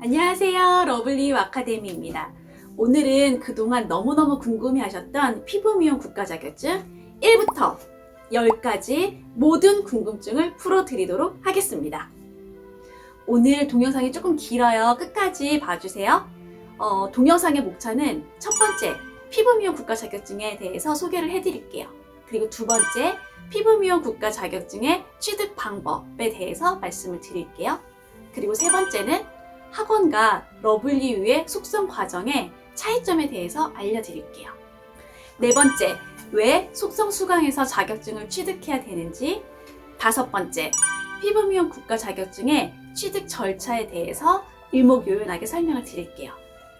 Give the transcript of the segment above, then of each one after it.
안녕하세요. 러블리 아카데미입니다. 오늘은 그동안 너무너무 궁금해 하셨던 피부 미용 국가 자격증 1부터 10까지 모든 궁금증을 풀어드리도록 하겠습니다. 오늘 동영상이 조금 길어요. 끝까지 봐주세요. 어, 동영상의 목차는 첫 번째, 피부 미용 국가 자격증에 대해서 소개를 해드릴게요. 그리고 두 번째, 피부 미용 국가 자격증의 취득 방법에 대해서 말씀을 드릴게요. 그리고 세 번째는 학원과 러블리유의 속성 과정의 차이점에 대해서 알려드릴게요. 네 번째, 왜 속성 수강에서 자격증을 취득해야 되는지. 다섯 번째, 피부 미용 국가 자격증의 취득 절차에 대해서 일목요연하게 설명을 드릴게요.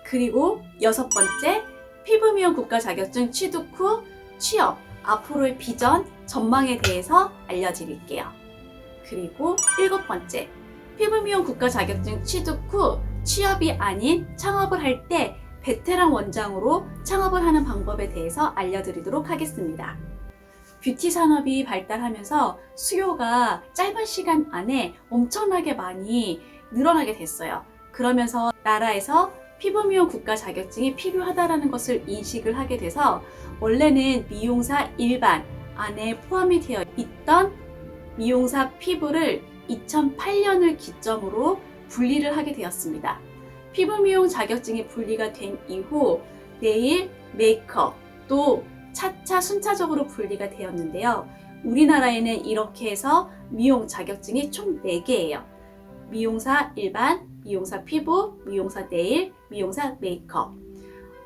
그리고 여섯 번째, 피부 미용 국가 자격증 취득 후 취업, 앞으로의 비전, 전망에 대해서 알려드릴게요. 그리고 일곱 번째, 피부 미용 국가 자격증 취득 후 취업이 아닌 창업을 할 때 베테랑 원장으로 창업을 하는 방법에 대해서 알려드리도록 하겠습니다. 뷰티 산업이 발달하면서 수요가 짧은 시간 안에 엄청나게 많이 늘어나게 됐어요. 그러면서 나라에서 피부 미용 국가 자격증이 필요하다라는 것을 인식을 하게 돼서 원래는 미용사 일반 안에 포함이 되어 있던 미용사 피부를 2008년을 기점으로 분리를 하게 되었습니다. 피부 미용 자격증이 분리가 된 이후 네일, 메이크업 또 차차 순차적으로 분리가 되었는데요. 우리나라에는 이렇게 해서 미용 자격증이 총 4개예요. 미용사 일반, 미용사 피부, 미용사 네일, 미용사 메이크업.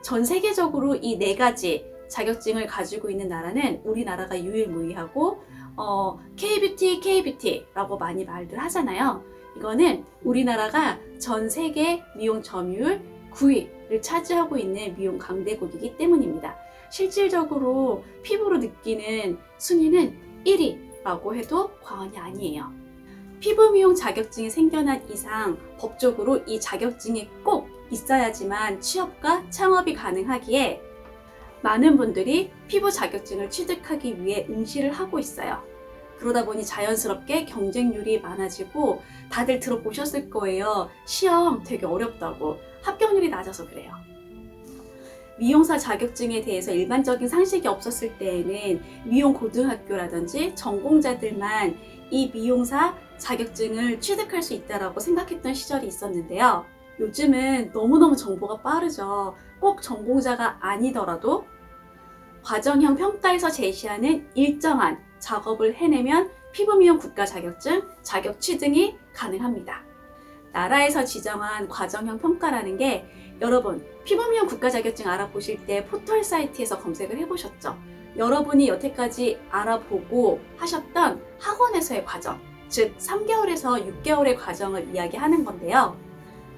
전 세계적으로 이 네 가지 자격증을 가지고 있는 나라는 우리나라가 유일무이하고 어, K-뷰티, K-뷰티라고 많이 말들 하잖아요. 이거는 우리나라가 전 세계 미용 점유율 9위를 차지하고 있는 미용 강대국이기 때문입니다. 실질적으로 피부로 느끼는 순위는 1위라고 해도 과언이 아니에요. 피부 미용 자격증이 생겨난 이상 법적으로 이 자격증이 꼭 있어야지만 취업과 창업이 가능하기에 많은 분들이 피부 자격증을 취득하기 위해 응시를 하고 있어요. 그러다 보니 자연스럽게 경쟁률이 많아지고 다들 들어보셨을 거예요. 시험 되게 어렵다고. 합격률이 낮아서 그래요. 미용사 자격증에 대해서 일반적인 상식이 없었을 때에는 미용 고등학교라든지 전공자들만 이 미용사 자격증을 취득할 수 있다라고 생각했던 시절이 있었는데요. 요즘은 너무너무 정보가 빠르죠. 꼭 전공자가 아니더라도 과정형 평가에서 제시하는 일정한 작업을 해내면 피부 미용 국가 자격증 자격 취득이 가능합니다. 나라에서 지정한 과정형 평가라는 게 여러분 피부 미용 국가 자격증 알아보실 때 포털 사이트에서 검색을 해보셨죠? 여러분이 여태까지 알아보고 하셨던 학원에서의 과정, 즉 3개월에서 6개월의 과정을 이야기하는 건데요.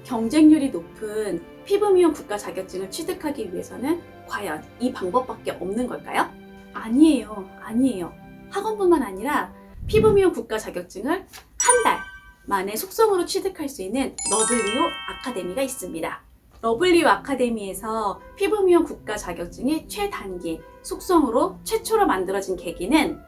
경쟁률이 높은 피부 미용 국가 자격증을 취득하기 위해서는 과연 이 방법밖에 없는 걸까요? 아니에요. 아니에요. 학원뿐만 아니라 피부 미용 국가 자격증을 한 달 만에 속성으로 취득할 수 있는 러블리오 아카데미가 있습니다. 러블리오 아카데미에서 피부 미용 국가 자격증이 최단기 속성으로 최초로 만들어진 계기는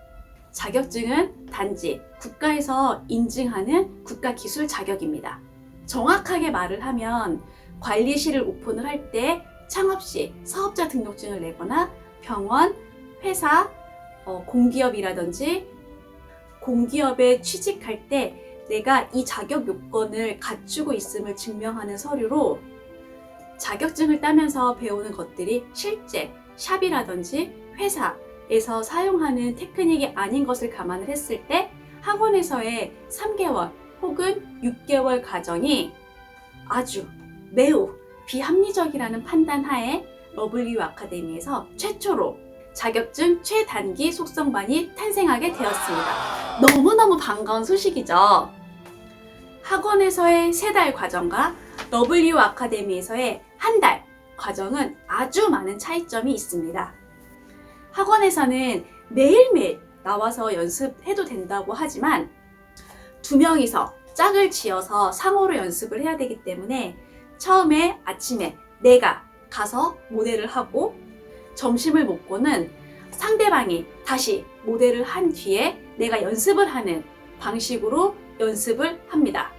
자격증은 단지 국가에서 인증하는 국가 기술 자격입니다. 정확하게 말을 하면 관리실을 오픈을 할 때 창업 시 사업자 등록증을 내거나 병원, 회사, 어, 공기업이라든지 공기업에 취직할 때 내가 이 자격 요건을 갖추고 있음을 증명하는 서류로 자격증을 따면서 배우는 것들이 실제 샵이라든지 회사에서 사용하는 테크닉이 아닌 것을 감안을 했을 때 학원에서의 3개월 혹은 6개월 과정이 아주 매우 비합리적이라는 판단 하에 러블리유 아카데미에서 최초로 자격증 최단기 속성반이 탄생하게 되었습니다. 너무너무 반가운 소식이죠. 학원에서의 세 달 과정과 러블리유 아카데미에서의 한 달 과정은 아주 많은 차이점이 있습니다. 학원에서는 매일매일 나와서 연습해도 된다고 하지만 두 명이서 짝을 지어서 상호로 연습을 해야 되기 때문에 처음에 아침에 내가 가서 모델을 하고 점심을 먹고는 상대방이 다시 모델을 한 뒤에 내가 연습을 하는 방식으로 연습을 합니다.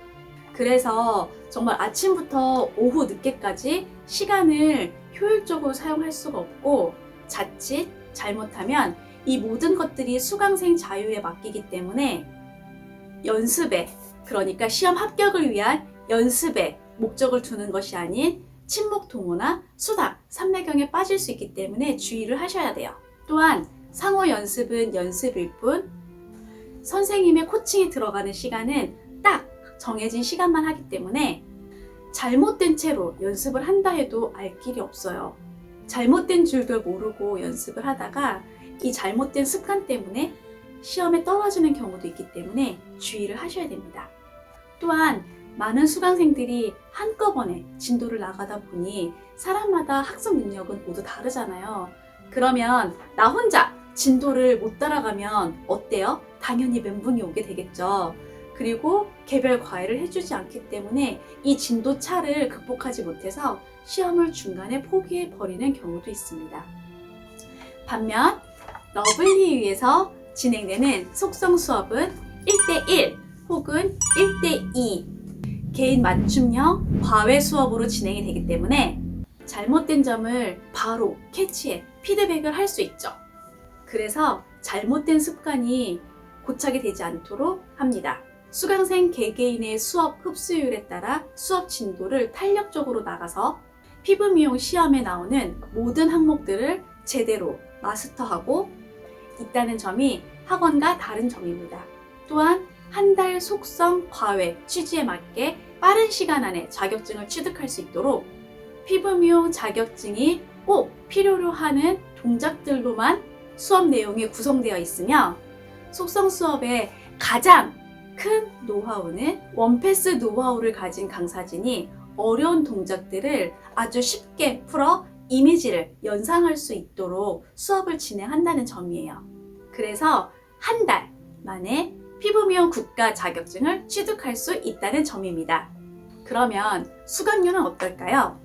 그래서 정말 아침부터 오후 늦게까지 시간을 효율적으로 사용할 수가 없고 자칫 잘못하면 이 모든 것들이 수강생 자유에 맡기기 때문에 연습에 그러니까 시험 합격을 위한 연습에 목적을 두는 것이 아닌 친목 동호나 수다, 삼매경에 빠질 수 있기 때문에 주의를 하셔야 돼요. 또한 상호 연습은 연습일 뿐 선생님의 코칭이 들어가는 시간은 딱 정해진 시간만 하기 때문에 잘못된 채로 연습을 한다 해도 알 길이 없어요. 잘못된 줄도 모르고 연습을 하다가 이 잘못된 습관 때문에 시험에 떨어지는 경우도 있기 때문에 주의를 하셔야 됩니다. 또한 많은 수강생들이 한꺼번에 진도를 나가다 보니 사람마다 학습 능력은 모두 다르잖아요. 그러면 나 혼자 진도를 못 따라가면 어때요? 당연히 멘붕이 오게 되겠죠. 그리고 개별 과외를 해주지 않기 때문에 이 진도 차를 극복하지 못해서 시험을 중간에 포기해 버리는 경우도 있습니다. 반면 러블리위에서 진행되는 속성 수업은 1대1 혹은 1대2 개인 맞춤형 과외 수업으로 진행이 되기 때문에 잘못된 점을 바로 캐치해 피드백을 할 수 있죠. 그래서 잘못된 습관이 고착이 되지 않도록 합니다. 수강생 개개인의 수업 흡수율에 따라 수업 진도를 탄력적으로 나가서 피부 미용 시험에 나오는 모든 항목들을 제대로 마스터하고 있다는 점이 학원과 다른 점입니다. 또한 한 달 속성 과외 취지에 맞게 빠른 시간 안에 자격증을 취득할 수 있도록 피부 미용 자격증이 꼭 필요로 하는 동작들로만 수업 내용이 구성되어 있으며 속성 수업의 가장 큰 노하우는 원패스 노하우를 가진 강사진이 어려운 동작들을 아주 쉽게 풀어 이미지를 연상할 수 있도록 수업을 진행한다는 점이에요. 그래서 한 달 만에 피부 미용 국가 자격증을 취득할 수 있다는 점입니다. 그러면 수강료는 어떨까요?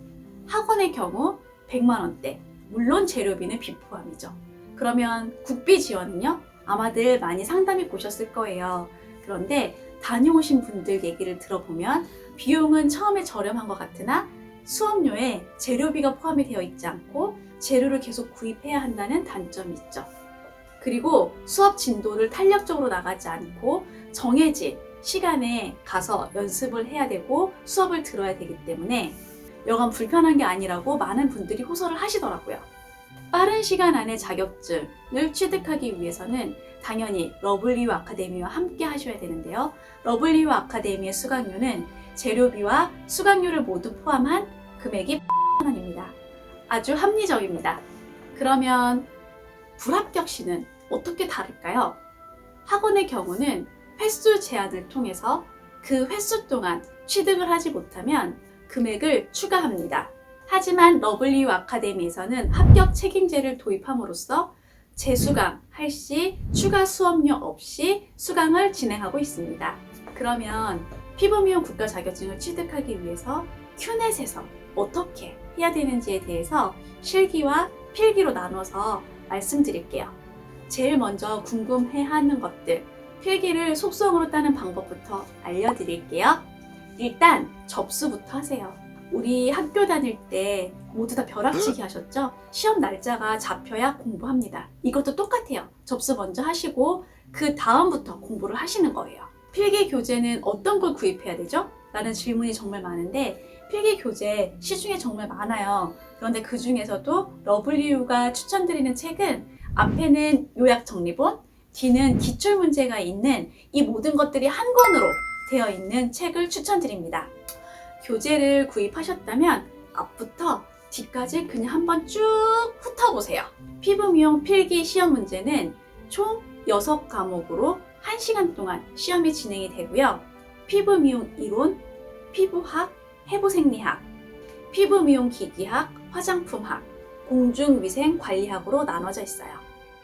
학원의 경우 100만 원대, 물론 재료비는 비포함이죠. 그러면 국비 지원은요? 아마들 많이 상담해 보셨을 거예요. 그런데 다녀오신 분들 얘기를 들어보면 비용은 처음에 저렴한 것 같으나 수업료에 재료비가 포함이 되어 있지 않고 재료를 계속 구입해야 한다는 단점이 있죠. 그리고 수업 진도를 탄력적으로 나가지 않고 정해진 시간에 가서 연습을 해야 되고 수업을 들어야 되기 때문에 여간 불편한 게 아니라고 많은 분들이 호소를 하시더라고요. 빠른 시간 안에 자격증을 취득하기 위해서는 당연히 러블리우 아카데미와 함께 하셔야 되는데요. 러블리우 아카데미의 수강료는 재료비와 수강료를 모두 포함한 금액이 원입니다. 아주 합리적입니다. 그러면 불합격 시는 어떻게 다를까요? 학원의 경우는 횟수 제한을 통해서 그 횟수 동안 취득을 하지 못하면 금액을 추가합니다. 하지만 러블리우 아카데미에서는 합격 책임제를 도입함으로써 재수강 할 시 추가 수업료 없이 수강을 진행하고 있습니다. 그러면 피부 미용 국가 자격증을 취득하기 위해서 큐넷에서 어떻게 해야 되는지에 대해서 실기와 필기로 나눠서 말씀드릴게요. 제일 먼저 궁금해 하는 것들, 필기를 속성으로 따는 방법부터 알려드릴게요. 일단 접수부터 하세요. 우리 학교 다닐 때 모두 다 벼락치기 하셨죠? 시험 날짜가 잡혀야 공부합니다. 이것도 똑같아요. 접수 먼저 하시고 그 다음부터 공부를 하시는 거예요. 필기 교재는 어떤 걸 구입해야 되죠? 라는 질문이 정말 많은데 필기 교재 시중에 정말 많아요. 그런데 그 중에서도 러블리우가 추천드리는 책은 앞에는 요약 정리본, 뒤는 기출 문제가 있는 이 모든 것들이 한 권으로 되어 있는 책을 추천드립니다. 교재를 구입하셨다면 앞부터 뒤까지 그냥 한번 쭉 훑어보세요. 피부 미용 필기 시험 문제는 총 6과목으로 1시간 동안 시험이 진행이 되고요. 피부 미용 이론, 피부학, 해부생리학, 피부 미용 기기학, 화장품학, 공중위생 관리학으로 나눠져 있어요.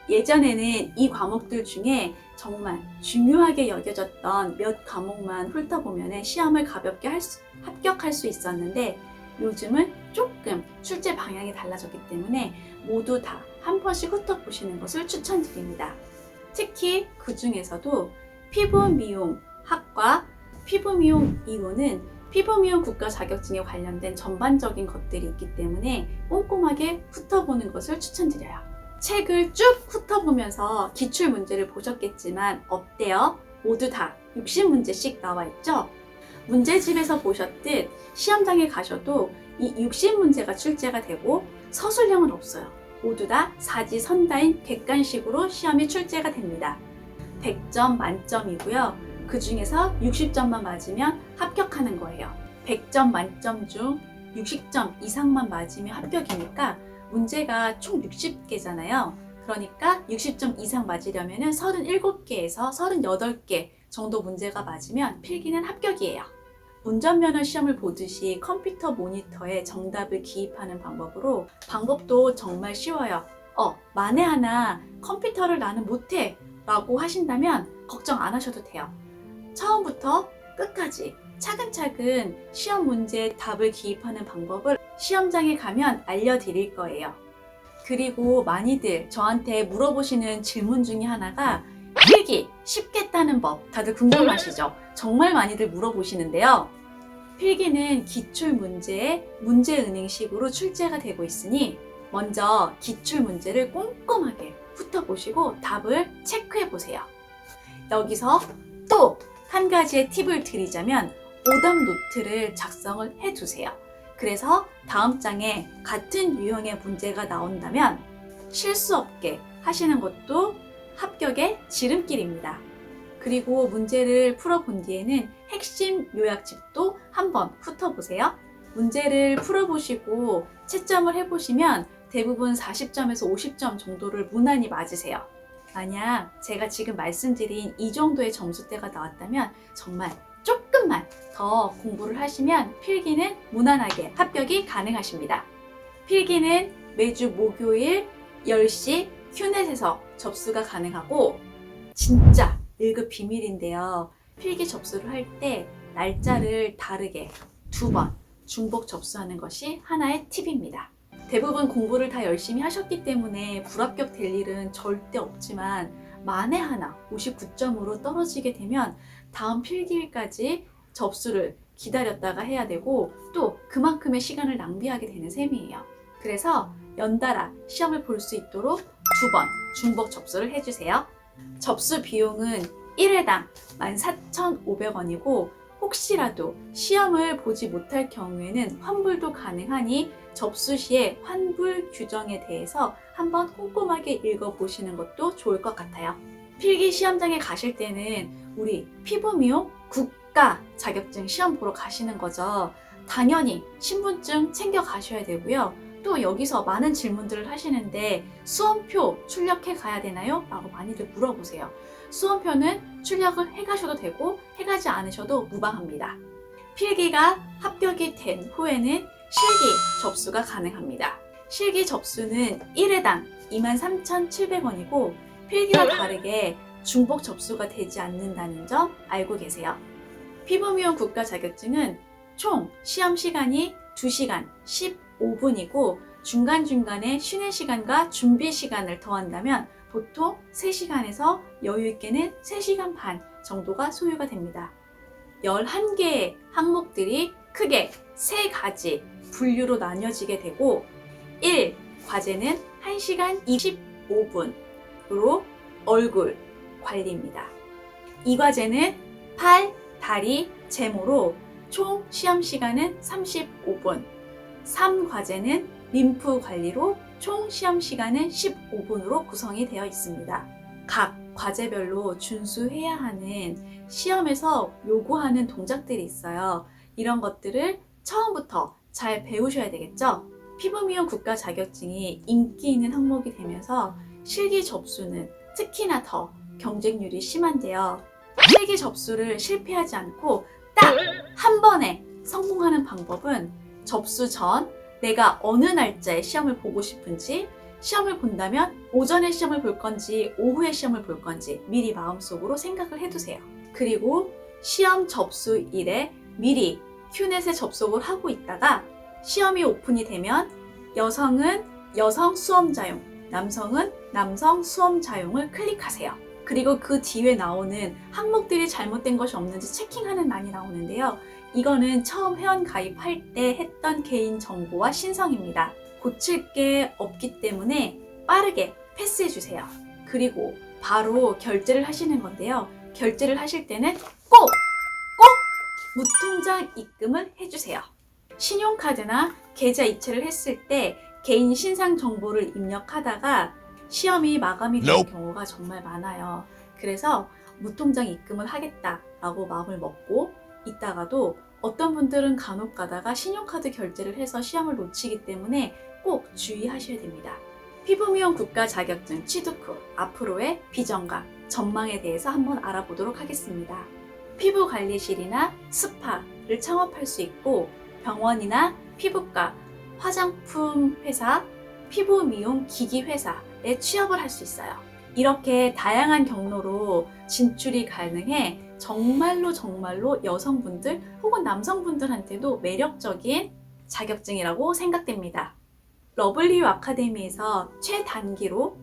예전에는 이 과목들 중에 정말 중요하게 여겨졌던 몇 과목만 훑어보면 시험을 가볍게 할 수, 합격할 수 있었는데 요즘은 조금 출제 방향이 달라졌기 때문에 모두 다 한 번씩 훑어보시는 것을 추천드립니다. 특히 그 중에서도 피부 미용 학과 피부 미용 이론은 피부 미용 국가 자격증에 관련된 전반적인 것들이 있기 때문에 꼼꼼하게 훑어보는 것을 추천드려요. 책을 쭉 훑어보면서 기출 문제를 보셨겠지만 어때요? 모두 다 60문제씩 나와 있죠? 문제집에서 보셨듯 시험장에 가셔도 이 60문제가 출제가 되고 서술형은 없어요. 모두 다 사지선다인 객관식으로 시험이 출제가 됩니다. 100점 만점이고요. 그 중에서 60점만 맞으면 합격하는 거예요. 100점 만점 중 60점 이상만 맞으면 합격이니까 문제가 총 60개잖아요. 그러니까 60점 이상 맞으려면 37개에서 38개 정도 문제가 맞으면 필기는 합격이에요. 운전면허 시험을 보듯이 컴퓨터 모니터에 정답을 기입하는 방법으로 방법도 정말 쉬워요. 어, 만에 하나 컴퓨터를 나는 못해 라고 하신다면 걱정 안 하셔도 돼요. 처음부터 끝까지 차근차근 시험 문제에 답을 기입하는 방법을 시험장에 가면 알려드릴 거예요. 그리고 많이들 저한테 물어보시는 질문 중에 하나가 필기 쉽게 따는 법 다들 궁금하시죠? 정말 많이들 물어보시는데요. 필기는 기출 문제의 문제 은행식으로 출제가 되고 있으니 먼저 기출 문제를 꼼꼼하게 훑어보시고 답을 체크해 보세요. 여기서 또 한 가지의 팁을 드리자면 오답 노트를 작성을 해 두세요. 그래서 다음 장에 같은 유형의 문제가 나온다면 실수 없게 하시는 것도 합격의 지름길입니다. 그리고 문제를 풀어본 뒤에는 핵심 요약집도 한번 훑어보세요. 문제를 풀어보시고 채점을 해보시면 대부분 40점에서 50점 정도를 무난히 맞으세요. 만약 제가 지금 말씀드린 이 정도의 점수대가 나왔다면 정말 조금만 더 공부를 하시면 필기는 무난하게 합격이 가능하십니다. 필기는 매주 목요일 10시 큐넷에서 접수가 가능하고 진짜 1급 비밀인데요. 필기 접수를 할 때 날짜를 다르게 두 번 중복 접수하는 것이 하나의 팁입니다. 대부분 공부를 다 열심히 하셨기 때문에 불합격 될 일은 절대 없지만 만에 하나 59점으로 떨어지게 되면 다음 필기일까지 접수를 기다렸다가 해야 되고 또 그만큼의 시간을 낭비하게 되는 셈이에요. 그래서 연달아 시험을 볼 수 있도록 두 번 중복 접수를 해주세요. 접수 비용은 1회당 14,500원이고 혹시라도 시험을 보지 못할 경우에는 환불도 가능하니 접수 시에 환불 규정에 대해서 한번 꼼꼼하게 읽어보시는 것도 좋을 것 같아요. 필기 시험장에 가실 때는 우리 피부 미용 국가 자격증 시험 보러 가시는 거죠. 당연히 신분증 챙겨 가셔야 되고요. 또 여기서 많은 질문들을 하시는데 수험표 출력해 가야 되나요? 라고 많이들 물어보세요. 수험표는 출력을 해 가셔도 되고 해 가지 않으셔도 무방합니다. 필기가 합격이 된 후에는 실기 접수가 가능합니다. 실기 접수는 1회당 23,700원이고 필기와 다르게 중복 접수가 되지 않는다는 점 알고 계세요. 피부미용 국가 자격증은 총 시험 시간이 2시간 15분이고 중간중간에 쉬는 시간과 준비 시간을 더한다면 보통 3시간에서 여유 있게는 3시간 반 정도가 소요가 됩니다. 11개의 항목들이 크게 3가지 분류로 나뉘어지게 되고 1. 과제는 1시간 25분으로 얼굴 관리입니다. 이 과제는 팔, 다리, 제모로 총 시험 시간은 35분. 3 과제는 림프 관리로 총 시험 시간은 15분으로 구성이 되어 있습니다. 각 과제별로 준수해야 하는 시험에서 요구하는 동작들이 있어요. 이런 것들을 처음부터 잘 배우셔야 되겠죠? 피부 미용 국가 자격증이 인기 있는 항목이 되면서 실기 접수는 특히나 더 경쟁률이 심한데요. 실기 접수를 실패하지 않고 딱 한 번에 성공하는 방법은 접수 전 내가 어느 날짜에 시험을 보고 싶은지 시험을 본다면 오전에 시험을 볼 건지 오후에 시험을 볼 건지 미리 마음속으로 생각을 해두세요. 그리고 시험 접수일에 미리 큐넷에 접속을 하고 있다가 시험이 오픈이 되면 여성은 여성 수험자용, 남성은 남성 수험자용을 클릭하세요. 그리고 그 뒤에 나오는 항목들이 잘못된 것이 없는지 체킹하는 난이 나오는데요. 이거는 처음 회원 가입할 때 했던 개인 정보와 신성입니다. 고칠 게 없기 때문에 빠르게 패스해 주세요. 그리고 바로 결제를 하시는 건데요. 결제를 하실 때는 꼭, 꼭 무통장 입금을 해주세요. 신용카드나 계좌 이체를 했을 때 개인 신상 정보를 입력하다가 시험이 마감이 되는 Nope. 경우가 정말 많아요. 그래서 무통장 입금을 하겠다라고 마음을 먹고 있다가도 어떤 분들은 간혹 가다가 신용카드 결제를 해서 시험을 놓치기 때문에 꼭 주의하셔야 됩니다. 피부미용 국가 자격증 취득 후 앞으로의 비전과 전망에 대해서 한번 알아보도록 하겠습니다. 피부 관리실이나 스파를 창업할 수 있고 병원이나 피부과, 화장품 회사, 피부 미용 기기 회사에 취업을 할 수 있어요. 이렇게 다양한 경로로 진출이 가능해 정말로 정말로 여성분들 혹은 남성분들한테도 매력적인 자격증이라고 생각됩니다. 러블리유 아카데미에서 최단기로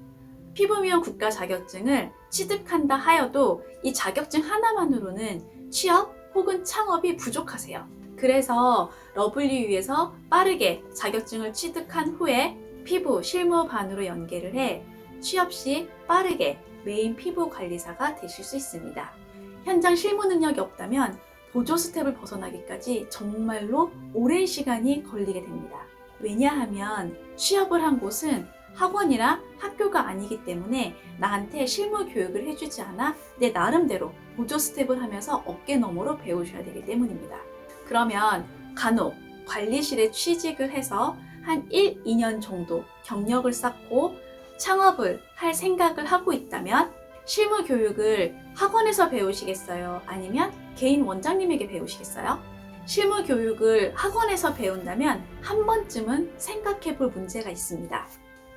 피부 미용 국가 자격증을 취득한다 하여도 이 자격증 하나만으로는 취업 혹은 창업이 부족하세요. 그래서 러블리유에서 빠르게 자격증을 취득한 후에 피부 실무반으로 연계를 해 취업 시 빠르게 메인 피부 관리사가 되실 수 있습니다. 현장 실무 능력이 없다면 보조 스텝을 벗어나기까지 정말로 오랜 시간이 걸리게 됩니다. 왜냐하면 취업을 한 곳은 학원이나 학교가 아니기 때문에 나한테 실무 교육을 해주지 않아 내 나름대로 보조 스텝을 하면서 어깨 너머로 배우셔야 되기 때문입니다. 그러면 간혹 관리실에 취직을 해서 한 1, 2년 정도 경력을 쌓고 창업을 할 생각을 하고 있다면 실무 교육을 학원에서 배우시겠어요? 아니면 개인 원장님에게 배우시겠어요? 실무 교육을 학원에서 배운다면 한 번쯤은 생각해 볼 문제가 있습니다.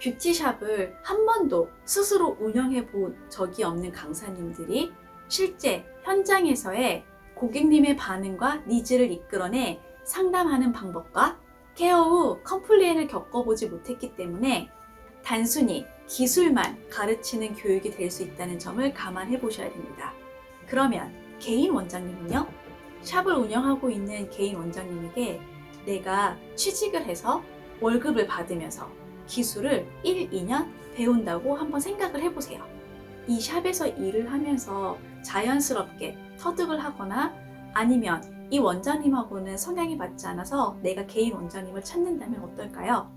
뷰티샵을 한 번도 스스로 운영해 본 적이 없는 강사님들이 실제 현장에서의 고객님의 반응과 니즈를 이끌어내 상담하는 방법과 케어 후 컴플레인을 겪어보지 못했기 때문에 단순히 기술만 가르치는 교육이 될 수 있다는 점을 감안해 보셔야 됩니다. 그러면 개인 원장님은요? 샵을 운영하고 있는 개인 원장님에게 내가 취직을 해서 월급을 받으면서 기술을 1, 2년 배운다고 한번 생각을 해보세요. 이 샵에서 일을 하면서 자연스럽게 터득을 하거나 아니면 이 원장님하고는 성향이 맞지 않아서 내가 개인 원장님을 찾는다면 어떨까요?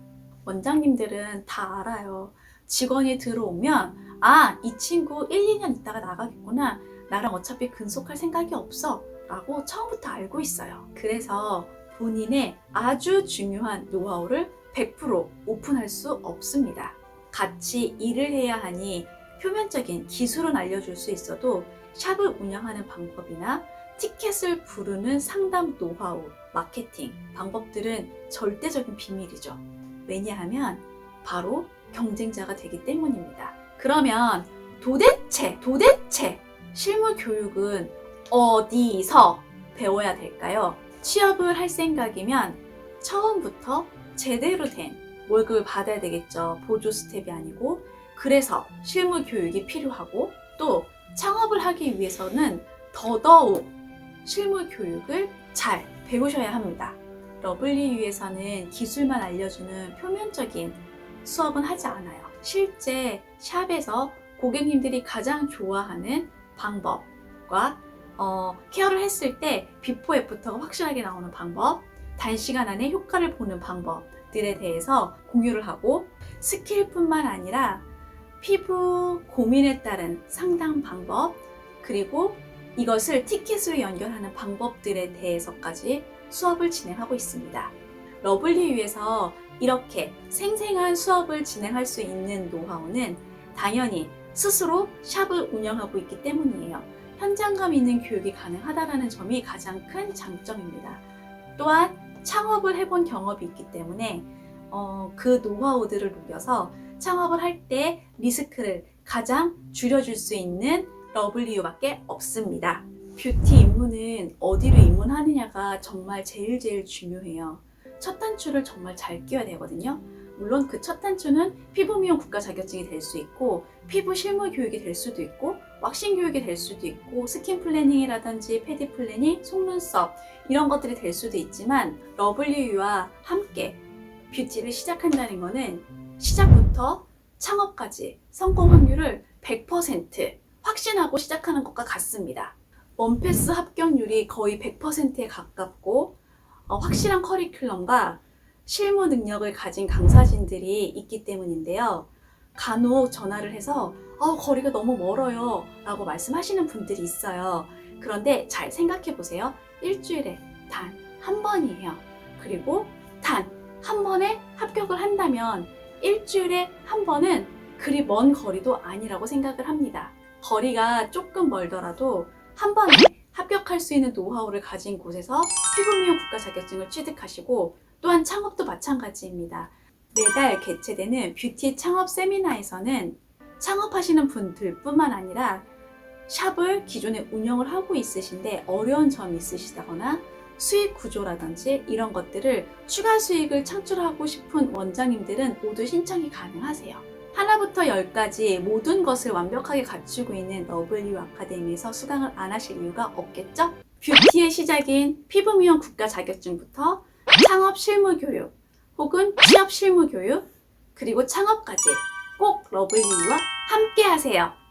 원장님들은 다 알아요. 직원이 들어오면, 아, 이 친구 1, 2년 있다가 나가겠구나. 나랑 어차피 근속할 생각이 없어. 라고 처음부터 알고 있어요. 그래서 본인의 아주 중요한 노하우를 100% 오픈할 수 없습니다. 같이 일을 해야 하니 표면적인 기술은 알려줄 수 있어도 샵을 운영하는 방법이나 티켓을 부르는 상담 노하우, 마케팅 방법들은 절대적인 비밀이죠. 왜냐하면 바로 경쟁자가 되기 때문입니다. 그러면 도대체, 도대체 실무 교육은 어디서 배워야 될까요? 취업을 할 생각이면 처음부터 제대로 된 월급을 받아야 되겠죠. 보조 스텝이 아니고. 그래서 실무 교육이 필요하고 또 창업을 하기 위해서는 더더욱 실무 교육을 잘 배우셔야 합니다. 러블리유에서는 기술만 알려주는 표면적인 수업은 하지 않아요. 실제 샵에서 고객님들이 가장 좋아하는 방법과 어, 케어를 했을 때 비포 애프터가 확실하게 나오는 방법, 단시간 안에 효과를 보는 방법들에 대해서 공유를 하고 스킬뿐만 아니라 피부 고민에 따른 상담 방법, 그리고 이것을 티켓으로 연결하는 방법들에 대해서까지 수업을 진행하고 있습니다. 러블리유에서 이렇게 생생한 수업을 진행할 수 있는 노하우는 당연히 스스로 샵을 운영하고 있기 때문이에요. 현장감 있는 교육이 가능하다는 점이 가장 큰 장점입니다. 또한 창업을 해본 경험이 있기 때문에 어, 그 노하우들을 녹여서 창업을 할 때 리스크를 가장 줄여줄 수 있는 러블리유밖에 없습니다. 뷰티 입문은 어디로 입문하느냐가 정말 제일 제일 중요해요. 첫 단추를 정말 잘 끼워야 되거든요. 물론 그 첫 단추는 피부 미용 국가 자격증이 될 수 있고 피부 실무 교육이 될 수도 있고 왁싱 교육이 될 수도 있고 스킨 플래닝이라든지 패디 플래닝, 속눈썹 이런 것들이 될 수도 있지만 러블리유와 함께 뷰티를 시작한다는 거는 시작부터 창업까지 성공 확률을 100% 확신하고 시작하는 것과 같습니다. 원패스 합격률이 거의 100%에 가깝고 어, 확실한 커리큘럼과 실무 능력을 가진 강사진들이 있기 때문인데요. 간혹 전화를 해서 어, 거리가 너무 멀어요 라고 말씀하시는 분들이 있어요. 그런데 잘 생각해 보세요. 일주일에 단 한 번이에요. 그리고 단 한 번에 합격을 한다면 일주일에 한 번은 그리 먼 거리도 아니라고 생각을 합니다. 거리가 조금 멀더라도 한 번에 합격할 수 있는 노하우를 가진 곳에서 피부 미용 국가 자격증을 취득하시고 또한 창업도 마찬가지입니다. 매달 개최되는 뷰티 창업 세미나에서는 창업하시는 분들뿐만 아니라 샵을 기존에 운영을 하고 있으신데 어려운 점이 있으시다거나 수익 구조라든지 이런 것들을 추가 수익을 창출하고 싶은 원장님들은 모두 신청이 가능하세요. 하나부터 열까지 모든 것을 완벽하게 갖추고 있는 러블리유 아카데미에서 수강을 안 하실 이유가 없겠죠? 뷰티의 시작인 피부 미용 국가 자격증부터 창업 실무 교육 혹은 취업 실무 교육 그리고 창업까지 꼭 러블리유와 함께 하세요.